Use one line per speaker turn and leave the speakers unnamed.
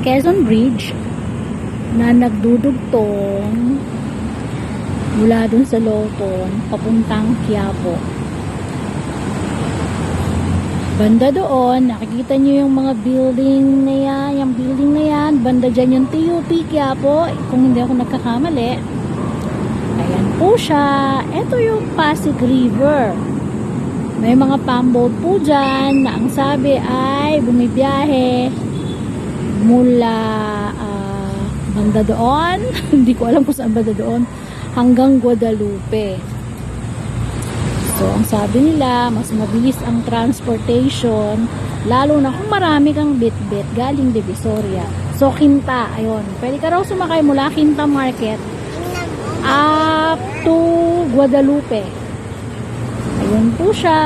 Quezon Bridge na nagdudugtong mula dun sa Loton papuntang Quiapo. Banda doon, nakikita nyo yung mga building na yan, yung building na yan, banda dyan yung TUP Quiapo, kung hindi ako nagkakamali. Ayan po siya. Ito yung Pasig River. May mga pamboat po dyan na ang sabi ay bumibiyahe mula ah, banda doon. Hindi ko alam kung saan banda doon. Hanggang Guadalupe. So, ang sabi nila, mas mabilis ang transportation, lalo na kung marami kang bit-bit galing Divisoria. So, Kinta, ayun. Pwede ka raw sumakay mula Kinta Market up to Guadalupe. Ayun po siya.